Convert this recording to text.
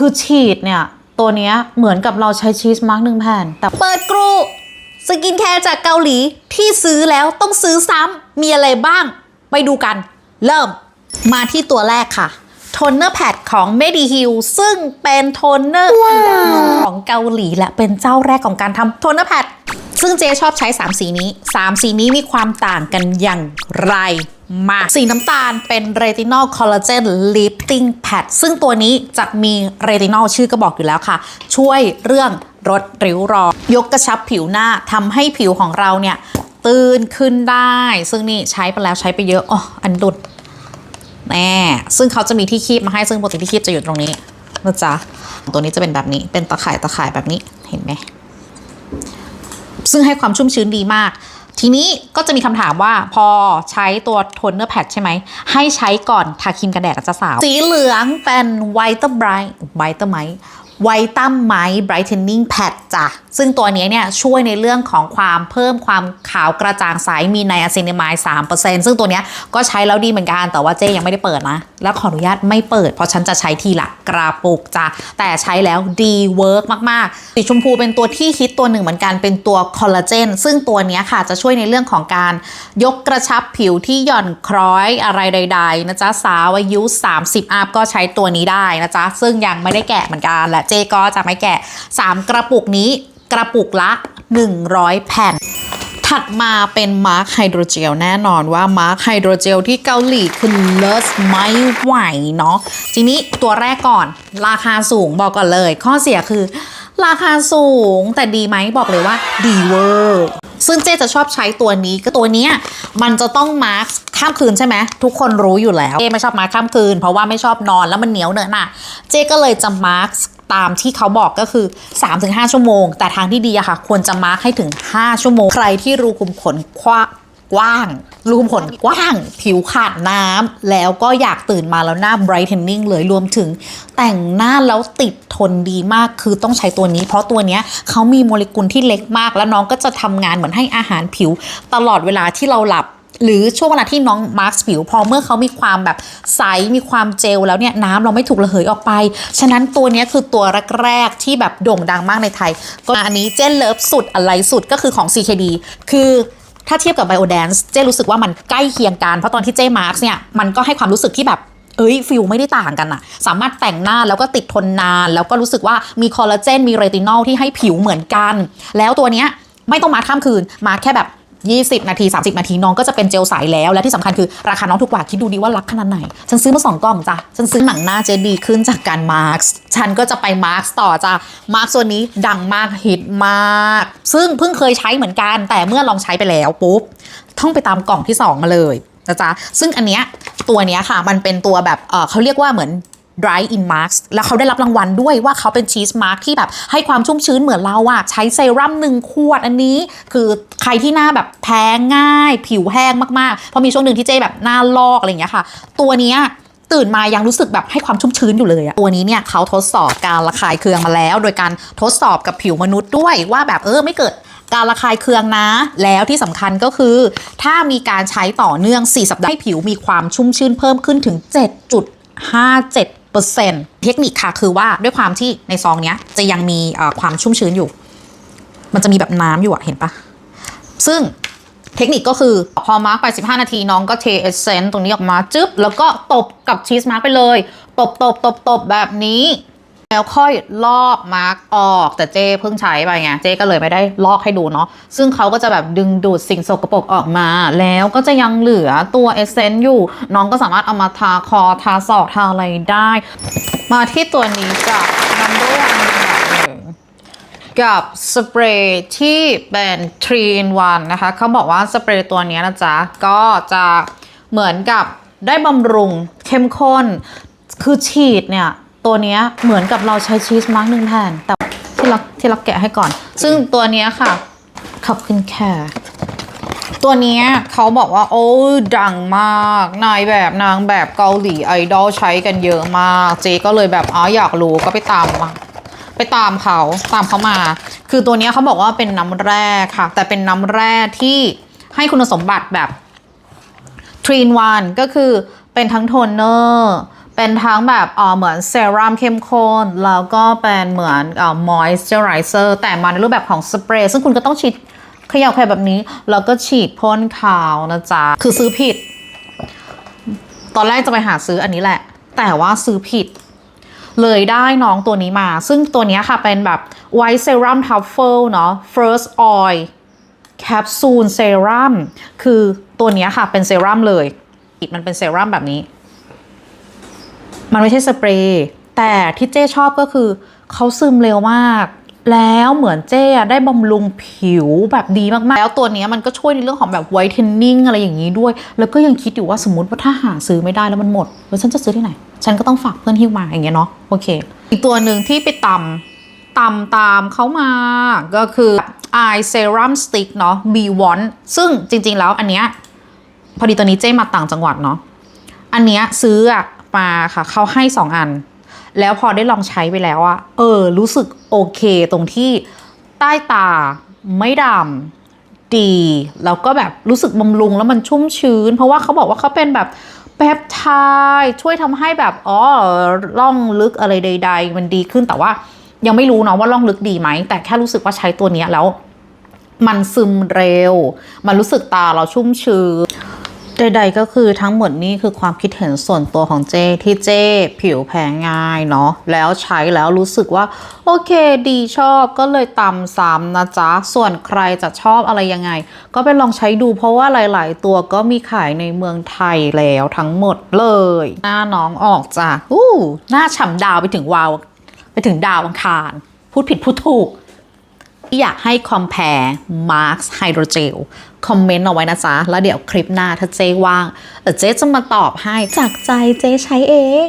คือฉีดเนี่ย ตัวเนี้ยเหมือนกับเราใช้ชีสมาร์กหนึ่งแผ่น แต่เปิดกรูสกินแคร์จากเกาหลีที่ซื้อแล้วต้องซื้อซ้ำมีอะไรบ้าง ไปดูกัน เริ่มมาที่ตัวแรกค่ะโทนเนอร์แพดของ Mediheal ซึ่งเป็นโทนเนอร์ของเกาหลีและเป็นเจ้าแรกของการทำโทนเนอร์แพด ซึ่งเจชอบใช้ 3 สีนี้ 3 สีนี้มีความต่างกันอย่างไรมาสีน้ำตาลเป็น Retinol Collagen Lifting Pad ซึ่งตัวนี้จะมี Retinol ชื่อก็บอกอยู่แล้วค่ะ ช่วยเรื่องลดริ้วรอยยกกระชับผิวหน้าทำให้ผิวของเราเนี่ย ตื่นขึ้นได้ ซึ่งนี่ใช้ไปแล้วใช้ไปเยอะอ๋ออันดุดแน่ซึ่งเขาจะมีที่คีบมาให้ซึ่งปกติที่คีบจะอยู่ตรงนี้นะจ๊ะตัวนี้จะเป็นแบบนี้เป็นตะข่ายตะข่ายแบบนี้เห็นไหม ซึ่งให้ความชุ่มชื้นดีมาก ทีนี้ก็จะมีคำถามว่าพอใช้ตัวโทนเนอร์แพดใช่ไหม ให้ใช้ก่อนทาครีมกันแดดอาจจะสาว สีเหลืองเป็นไวท์ไบรท์ไวท์ไม ไวตัมไมท์ไบรท์เทนนิ่งแพดจ้ะ ซึ่งตัวนี้เนี่ยช่วยในเรื่องของความเพิ่มความขาวกระจ่างใสมีไนอะซินามาย3%ซึ่งตัวนี้ก็ใช้แล้วดีเหมือนกัน แต่ว่าเจ๊ยังไม่ได้เปิดนะ แล้วขออนุญาตไม่เปิด เพราะฉันจะใช้ทีละกระปุกจ้ะ แต่ใช้แล้วดีเวิร์กมาก ๆ สีชมพูเป็นตัวที่ฮิตตัวหนึ่งเหมือนกันเป็นตัวคอลลาเจนซึ่งตัวนี้ค่ะจะช่วยในเรื่องของการยกกระชับผิวที่หย่อนคล้อยอะไรใด ๆ นะจ๊ะสาวอายุ 30อัพก็ใช้ตัวนี้ได้นะจ๊ะซึ่งยังไม่ได้แกะเหมือนกันและเจก็จะไม่แกะ 3 กระปุกนี้กระปุกละ 100 แผ่น ถัดมาเป็นมาร์คไฮโดรเจลแน่นอนว่ามาร์คไฮโดรเจลที่เกาหลีคือเลิศไม่ไหวเนาะทีนี้ตัวแรกก่อน ราคาสูงบอกก่อนเลย ข้อเสียคือ ราคาสูงแต่ดีไหมบอกเลยว่าดีเวอร์ซึ่งเจ๊จะชอบใช้ตัวนี้ก็ตัวเนี้ยมันจะต้องมาร์คข้ามคืนใช่ไหมทุกคนรู้อยู่แล้วเจ๊ไม่ชอบมาร์คข้ามคืน เพราะว่าไม่ชอบนอนแล้วมันเหนียวเนอะน่ะ เจ๊ก็เลยจะมาร์ค ตามที่เขาบอกก็คือ 3-5 ชั่วโมง แต่ทางที่ดีอะค่ะ ควรจะมาร์คให้ถึง 5 ชั่วโมง ใครที่รูขุมขนกว้างกว้าง รูขุมขนกว้าง ผิวขาดน้ำ แล้วก็อยากตื่นมาแล้วหน้า brightening เลยรวมถึงแต่งหน้าแล้วติดทนดีมากคือต้องใช้ตัวนี้ เพราะตัวนี้เขามีโมเลกุลที่เล็กมาก แล้วน้องก็จะทำงานเหมือนให้อาหารผิวตลอดเวลาที่เราหลับ หรือช่วงเวลาที่น้องมาร์คผิวพอเมื่อเขามีความแบบใสมีความเจลแล้วเนี่ยน้ำเราไม่ถูกระเหยออกไป ฉะนั้นตัวนี้คือตัวแรกๆที่แบบโด่งดังมากในไทย ก็อันนี้เจนเลิฟสุดอะไรสุดก็คือของ CKD คือถ้าเทียบกับ Biodance เจรู้สึกว่ามันใกล้เคียงกัน เพราะตอนที่เจมาร์คเนี่ยมันก็ให้ความรู้สึกที่แบบเอ้ยฟิลไม่ได้ต่างกันอะสามารถแต่งหน้าแล้วก็ติดทนนาน แล้วก็รู้สึกว่ามีคอลลาเจนมีเรตินอลที่ให้ผิวเหมือนกัน แล้วตัวเนี้ยไม่ต้องมาข้ามคืนมาแค่แบบ 20 นาที 30 นาทีน้องก็จะเป็นเจลใสแล้ว และที่สำคัญคือราคาน้องถูกกว่าคิดดูดีว่ารักขนาดไหน ฉันซื้อมาสองกล่องจ้ะ ฉันซื้อหนังหน้าเจดีขึ้นจากการมาร์คฉันก็จะไปมาร์คต่อจ้ะมาร์คตัวนี้ดังมากฮิตมาก ซึ่งเพิ่งเคยใช้เหมือนกัน แต่เมื่อลองใช้ไปแล้วปุ๊บต้องไปตามกล่องที่ 2 มาเลยนะจ๊ะซึ่งอันเนี้ยตัวเนี้ยค่ะมันเป็นตัวแบบเออเขาเรียกว่าเหมือน dry in mask แล้วเขาได้รับรางวัลด้วยว่าเขาเป็นชีสมาร์กที่แบบให้ความชุ่มชื้นเหมือนเราอะใช้เซรั่มหนึ่งขวดอันนี้ คือใครที่หน้าแบบแพ้ง่าย ผิวแห้งมากๆพราะมีช่วงหนึ่งที่เจ๊แบบหน้าลอกอะไรอย่างเงี้ยค่ะ ตัวเนี้ยตื่นมายังรู้สึกแบบให้ความชุ่มชื้นอยู่เลยอะตัวนี้เนี่ยเขาทดสอบการระคายเคืองมาแล้ว โดยการทดสอบกับผิวมนุษย์ด้วยว่าแบบเออไม่เกิดการระคายเคืองนะ แล้วที่สำคัญก็คือ ถ้ามีการใช้ต่อเนื่อง 4 สัปดาห์ให้ผิวมีความชุ่มชื่นเพิ่มขึ้นถึง 7.57 เทคนิคค่ะคือว่าด้วยความที่ในซองเนี้ยจะยังมีความชุ่มชื้นอยู่ มันจะมีแบบน้ำอยู่อะเห็นปะซึ่งเทคนิคก็คือพอมาร์กไป 15 นาทีน้องก็เทเอเซนต์ตรงนี้ออกมาจึ๊บ แล้วก็ตบกับชีสมาร์กไปเลย ตบตบตบตบแบบนี้ แล้วค่อยลอกมาร์กออกแต่เจ้เพิ่งใช้ไปไงเจ้ก็เลยไม่ได้ลอกให้ดูเนาะซึ่งเขาก็จะแบบดึงดูดสิ่งสกปรกออกมา แล้วก็จะยังเหลือตัวเอเซนต์อยู่ น้องก็สามารถเอามาทาคอทาศอกทาอะไรได้ มาที่ตัวนี้จาก number one อันดันกับสเปรย์ที่เป็น3 in 1นะคะเขาบอกว่าสเปรย์ตัวนี้นะจ๊ะ ก็จะเหมือนกับได้บำรุงเข้มข้นคือฉีดเนี่ย ตัวเนี้ยเหมือนกับเราใช้ชีสมาร์กหนึ่งแผ่นแต่ที่รักที่รักแกะให้ก่อน ซึ่งตัวเนี้ยค่ะขอบคุณค่ะตัวเนี้ยเขาบอกว่า โอ้ดังมาก นายแบบนางแบบเกาหลีไอดอลใช้กันเยอะมาก เจก็เลยแบบอ๋ออยากรู้ก็ไปตามมาไปตามเขาตามเขามา คือตัวเนี้ยเขาบอกว่าเป็นน้ำแร่ค่ะ แต่เป็นน้ำแร่ที่ให้คุณสมบัติแบบทรีนวันก็คือเป็นทั้งโทนเนอร์ เป็นทั้งแบบเออเหมือนเซรั่มเข้มข้น แล้วก็เป็นเหมือนเออมอยส์เจอไรเซอร์แต่มาในรูปแบบของสเปรย์ซึ่งคุณก็ต้องฉีดเขย่าแค่แบบนี้ แล้วก็ฉีดพ่นขาวนะจ๊ะ คือซื้อผิด ตอนแรกจะไปหาซื้ออันนี้แหละ แต่ว่าซื้อผิด เลยได้น้องตัวนี้มา ซึ่งตัวนี้ค่ะเป็นแบบ White Serum Truffle เนาะ First Oil แคปซูลเซรั่มคือตัวนี้ค่ะเป็นเซรั่มเลย มันเป็นเซรั่มแบบนี้ มันไม่ใช่สเปรย์แต่ที่เจ้ชอบก็คือเขาซึมเร็วมาก แล้วเหมือนเจ้ได้บำรุงผิวแบบดีมากๆ แล้วตัวนี้มันก็ช่วยในเรื่องของแบบไวท์เทนนิ่งอะไรอย่างนี้ด้วย แล้วก็ยังคิดอยู่ว่าสมมติว่าถ้าหาซื้อไม่ได้แล้วมันหมดแล้วฉันจะซื้อที่ไหน ฉันก็ต้องฝากเพื่อนหิ้วมาอย่างเงี้ยเนาะโอเค อีกตัวหนึ่งที่ไปตำตำตามเขามาก็คือ Eye Serum Stick เนาะ B1 ซึ่งจริงๆแล้วอันเนี้ยพอดีตัวนี้เจ้มาต่างจังหวัดเนาะอันเนี้ยซื้ออะ มาค่ะ เขาให้สองอัน แล้วพอได้ลองใช้ไปแล้วอะเออ รู้สึกโอเคตรงที่ใต้ตาไม่ดำดี แล้วก็แบบรู้สึกบำรุงแล้วมันชุ่มชื้น เพราะว่าเขาบอกว่าเขาเป็นแบบแปปไทด์ช่วยทำให้แบบอ๋อล่องลึกอะไรใด ๆ มันดีขึ้นแต่ว่ายังไม่รู้เนาะว่าล่องลึกดีไหม แต่แค่รู้สึกว่าใช้ตัวนี้แล้ว มันซึมเร็ว มันรู้สึกตาเราชุ่มชื้น ใดๆก็คือทั้งหมดนี่คือความคิดเห็นส่วนตัวของเจที่เจผิวแพ้ง่ายเนาะแล้วใช้แล้วรู้สึกว่า โอเคดีชอบก็เลยตำซ้ำนะจ๊ะ ส่วนใครจะชอบอะไรยังไง ก็ไปลองใช้ดูเพราะว่าหลาย ๆ ตัวก็มีขายในเมืองไทยแล้วทั้งหมดเลย หน้าน้องออกจ้ะอู้หน้าฉ่ำดาวไปถึงวาว ไปถึงดาวอังคาร พูดผิดพูดถูก อยากให้ compare Marks Hydrogel คอมเมนต์เอาไว้นะจ๊ะ แล้วเดี๋ยวคลิปหน้าถ้าเจ๊ว่างเดี๋ยวเจ๊จะมาตอบให้จากใจเจ๊ใช้เอง